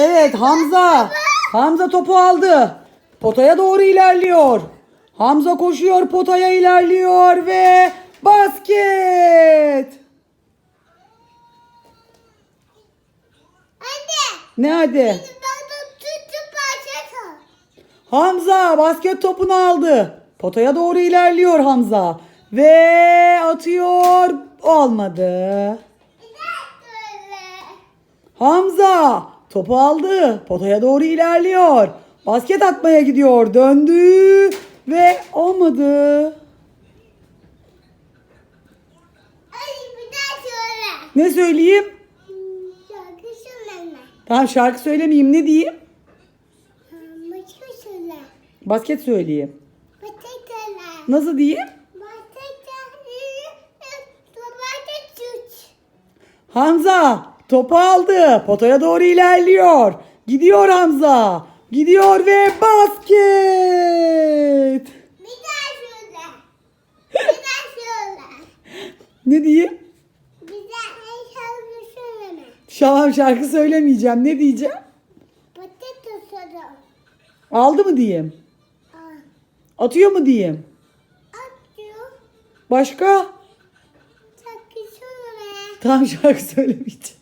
Evet Hamza. Hamza topu aldı. Potaya doğru ilerliyor. Hamza koşuyor potaya ilerliyor ve basket. Anne. Ne hadi? Hamza basket topunu aldı. Potaya doğru ilerliyor Hamza. Ve atıyor. Olmadı. Hamza topu aldı. Potaya doğru ilerliyor. Basket atmaya gidiyor. Döndü ve olmadı. Hadi bir daha söyle. Ne söyleyeyim? Şarkı söyleme. Tamam şarkı söylemeyeyim. Ne diyeyim? Başka söyle. Basket söyleyeyim. Başka söyle. Nasıl diyeyim? Başka söyle. Başka tut. Hamza topu aldı. Potaya doğru ilerliyor. Gidiyor Hamza. Gidiyor ve basket. Bir daha söyle. Bir daha söyle. Ne diyeyim? Bir daha şarkı söyleme. Şalam şarkı söylemeyeceğim. Ne diyeceğim? Başka söyle. Aldı mı diyeyim? Aa, Atıyor mu diyeyim? Atıyor. Başka? Şarkı söyleme. Tam şarkı söylemeyeceğim.